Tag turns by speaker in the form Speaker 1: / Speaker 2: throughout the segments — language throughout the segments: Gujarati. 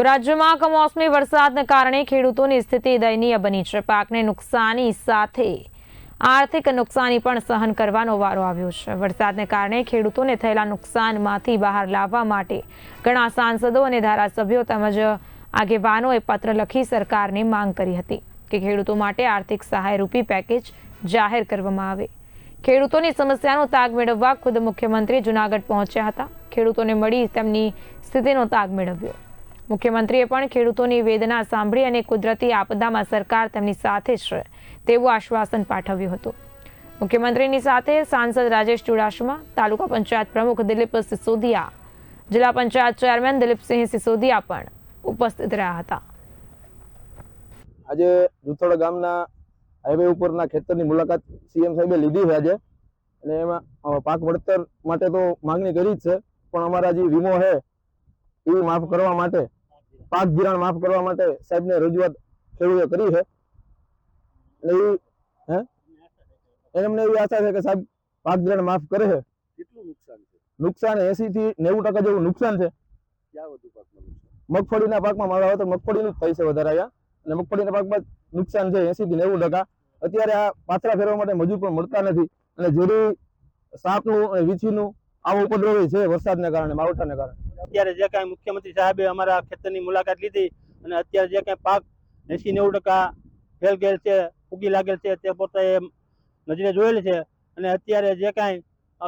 Speaker 1: તો રાજ્યમાં કમોસમી વરસાદને કારણે ખેડૂતોની સ્થિતિ દયનીય બની છે. પાકને નુકસાની સાથે આર્થિક નુકસાની પણ સહન કરવાનો વારો આવ્યો છે. વરસાદને કારણે ખેડૂતોને થયેલા નુકસાનમાંથી બહાર લાવવા માટે ઘણા સાંસદો અને ધારાસભ્યો તેમજ આગેવાનોએ પત્ર લખી સરકારને માંગ કરી હતી કે ખેડૂતો માટે આર્થિક સહાય રૂપી પેકેજ જાહેર કરવામાં આવે. ખેડૂતોની સમસ્યાનો તાગ મેળવવા ખુદ મુખ્યમંત્રી જુનાગઢ પહોંચ્યા હતા. ખેડૂતોને મળી તેમની સ્થિતિનો તાગ મેળવ્યો. મુખ્યમંત્રીએ પણ ખેડૂતોની વેદના સાંભળી અને કુદરતી આપદામાં સરકાર તેમની સાથે છે તેવું આશ્વાસન પાઠવ્યું હતું. મુખ્યમંત્રીની સાથે સાંસદ રાજેશ ચુડાસમા, તાલુકા પંચાયત પ્રમુખ દિલીપ સિસોદિયા, જિલ્લા પંચાયત ચેરમેન દિલીપસિંહ સિસોદિયા પણ ઉપસ્થિત રહ્યા હતા.
Speaker 2: આજે જુથોડ ગામના હાઈવે ઉપરના ખેતરની મુલાકાત સીએમ સાહેબે લીધી છે આજે. અને એમાં પાક વળતર માટે તો માંગણી કરી જ છે, પણ અમારા જે વીમો છે, એ માફ કરવા માટે પાક ધિરાણ માફ કરવા માટે સાહેબને રજૂઆત ખેડૂતો કરી છે. એટલે એ હે? એને અમને એવી આશા છે કે સાહેબ પાક ધિરાણ માફ કરે છે.
Speaker 3: કેટલું નુકસાન છે?
Speaker 2: નુકસાન એસી થી નેવું ટકા જેવું નુકસાન છે. મગફળીના પાકમાં મારા તો મગફળીનું જ વધારે આવ્યા અને મગફળીના પાકમાં નુકસાન છે એસી થી નેવું ટકા. અત્યારે આ પાથરા ફેરવા માટે મજૂર પણ મળતા નથી. અને ઝેરી સાપનું અને વીછીનું આવો ઉપદ્રવ છે વરસાદને કારણે માવઠાને કારણે.
Speaker 4: અત્યારે જે કાંઈ મુખ્યમંત્રી સાહેબે અમારા ખેતરની મુલાકાત લીધી અને અત્યારે જે કાંઈ પાક એસી નેવું ટકા ફેલ ગયેલ છે, ઉગી લાગેલ છે, તે પોતે નજરે જોયેલ છે. અને અત્યારે જે કાંઈ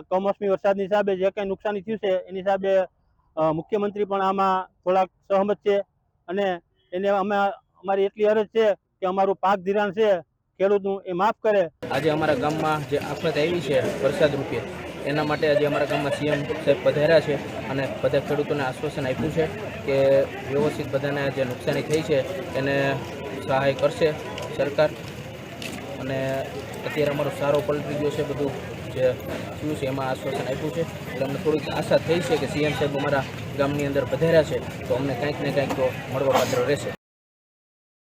Speaker 4: કમોસમી વરસાદની હિસાબે જે કાંઈ નુકસાની થયું છે, એની હિસાબે મુખ્યમંત્રી પણ આમાં થોડાક સહમત છે. અને એને અમે, અમારી એટલી અરજ છે કે અમારું પાક ધિરાણ છે, ખેડૂતનું એ માફ કરે.
Speaker 5: આજે અમારા ગામમાં જે આફત આવી છે વરસાદ રૂપે એના માટે આજે અમારા ગામમાં સીએમ સાહેબ પધાર્યા છે અને બધા ખેડૂતોને આશ્વાસન આપ્યું છે કે વ્યવસ્થિત બધાને જે નુકસાની થઈ છે, એને સહાય કરશે સરકાર. અને અત્યારે અમારો સારો પલટી ગયો છે, બધું જે થયું છે એમાં આશ્વાસન આપ્યું છે. એટલે અમને થોડીક આશા થઈ છે કે સીએમ સાહેબ અમારા ગામની અંદર પધાર્યા છે, તો અમને કંઈક ને કંઈક તો મળવાપાત્ર રહેશે.